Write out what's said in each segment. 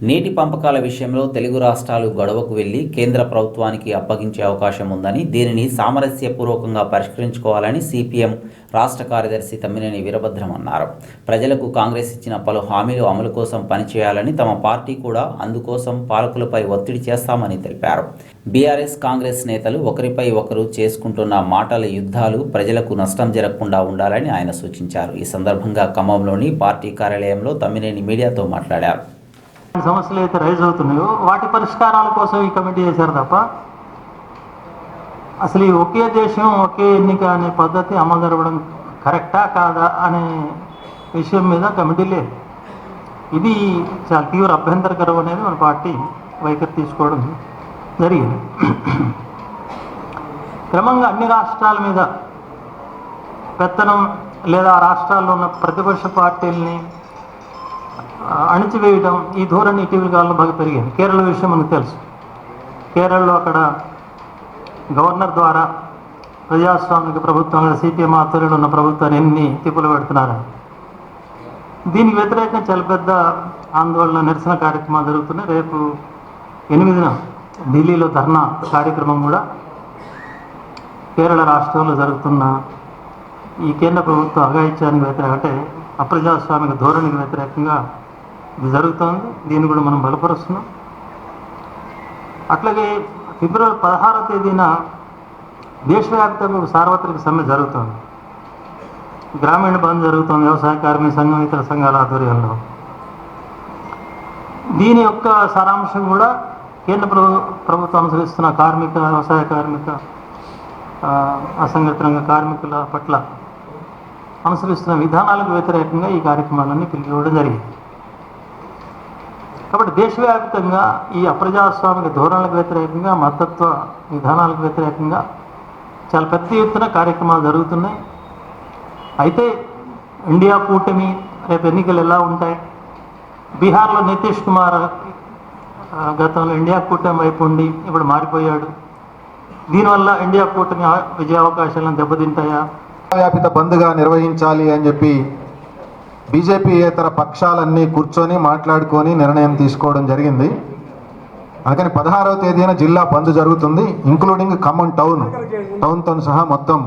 నీటి పంపకాల విషయంలో తెలుగు రాష్ట్రాలు గొడవకు వెళ్ళి కేంద్ర ప్రభుత్వానికి అప్పగించే అవకాశం ఉందని దీనిని సామరస్యపూర్వకంగా పరిష్కరించుకోవాలని సిపిఎం రాష్ట్ర కార్యదర్శి తమ్మినేని వీరభద్రం అన్నారు. ప్రజలకు కాంగ్రెస్ ఇచ్చిన పలు హామీలు అమలు కోసం పనిచేయాలని తమ పార్టీ కూడా అందుకోసం పాలకులపై ఒత్తిడి చేస్తామని తెలిపారు. బీఆర్ఎస్ కాంగ్రెస్ నేతలు ఒకరిపై ఒకరు చేసుకుంటున్న మాటల యుద్ధాలు ప్రజలకు నష్టం జరగకుండా ఉండాలని ఆయన సూచించారు. ఈ సందర్భంగా ఖమ్మంలోని పార్టీ కార్యాలయంలో తమ్మినేని మీడియాతో మాట్లాడారు. సమస్యలు అయితే రైజ్ అవుతున్నాయో వాటి పరిష్కారాల కోసం ఈ కమిటీ చేశారు తప్ప అసలు ఈ ఒకే దేశం ఒకే ఎన్నిక అనే పద్ధతి అమలు జరగడం కరెక్టా కాదా అనే విషయం మీద కమిటీ లేదు. ఇది చాలా తీవ్ర అభ్యంతరకరం అనేది మన పార్టీ వైఖరి తీసుకోవడం జరిగింది. క్రమంగా అన్ని రాష్ట్రాల మీద పెత్తనం లేదా రాష్ట్రాల్లో ఉన్న ప్రతిపక్ష పార్టీల్ని అణిచివేయడం ఈ ధోరణి ఇటీవల కాలంలో బాగా పెరిగింది. కేరళ విషయం మనకు తెలుసు. కేరళలో అక్కడ గవర్నర్ ద్వారా ప్రజాస్వామిక ప్రభుత్వం సిపిఎం ఆధ్వర్యంలో ఉన్న ప్రభుత్వాన్ని ఎన్ని తిప్పులు పెడుతున్నారని. దీనికి వ్యతిరేకంగా చాలా పెద్ద ఆందోళన నిరసన కార్యక్రమాలు జరుగుతున్నాయి. రేపు ఎనిమిదిన ఢిల్లీలో ధర్నా కార్యక్రమం కూడా కేరళ రాష్ట్రంలో జరుగుతున్న ఈ కేంద్ర ప్రభుత్వ అఘాయిత్యానికి వ్యతిరేక అంటే అప్రజాస్వామిక ధోరణికి వ్యతిరేకంగా ఇది జరుగుతోంది. దీన్ని కూడా మనం బలపరుస్తున్నాం. అట్లాగే ఫిబ్రవరి పదహారవ తేదీన దేశవ్యాప్తంగా ఒక సార్వత్రిక సమ్మె జరుగుతోంది. గ్రామీణ బంద్ జరుగుతోంది. వ్యవసాయ కార్మిక సంఘం ఇతర సంఘాల ఆధ్వర్యంలో. దీని యొక్క సారాంశం కూడా కేంద్ర ప్రభు ప్రభుత్వం అనుసరిస్తున్న కార్మిక వ్యవసాయ కార్మిక ఆ, అసంఘటిత రంగ కార్మికుల పట్ల అనుసరిస్తున్న విధానాలకు వ్యతిరేకంగా ఈ కార్యక్రమాలన్నీ పిలిపివ్వడం జరిగింది. కాబట్టి దేశవ్యాప్తంగా ఈ అప్రజాస్వామిక ధోరణులకు వ్యతిరేకంగా మతత్వ విధానాలకు వ్యతిరేకంగా చాలా పెద్ద ఎత్తున కార్యక్రమాలు జరుగుతున్నాయి. అయితే ఇండియా కూటమి రేపు ఎన్నికలు ఎలా ఉంటాయి? బీహార్లో నితీష్ కుమార్ గతంలో ఇండియా కూటమి వైపు ఉండి ఇప్పుడు మారిపోయాడు. దీనివల్ల ఇండియా కూటమి విజయ అవకాశాలను దెబ్బతింటాయా? వ్యాపిత బంద్గా నిర్వహించాలి అని చెప్పి బీజేపీయేతర పక్షాలన్నీ కూర్చొని మాట్లాడుకొని నిర్ణయం తీసుకోవడం జరిగింది. అందుకని పదహారవ తేదీన జిల్లా బంద్ జరుగుతుంది. Including Khammam town. టౌన్తో సహా మొత్తం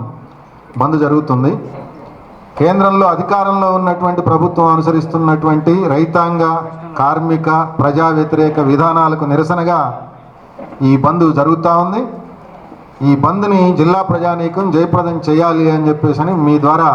బంద్ జరుగుతుంది. కేంద్రంలో అధికారంలో ఉన్నటువంటి ప్రభుత్వం అనుసరిస్తున్నటువంటి రైతాంగ కార్మిక ప్రజా వ్యతిరేక విధానాలకు నిరసనగా ఈ బంద్ జరుగుతూ ఉంది. ఈ బంద్ని జిల్లా ప్రజానీకం జయప్రదం చేయాలి అని చెప్పేసి అని మీ ద్వారా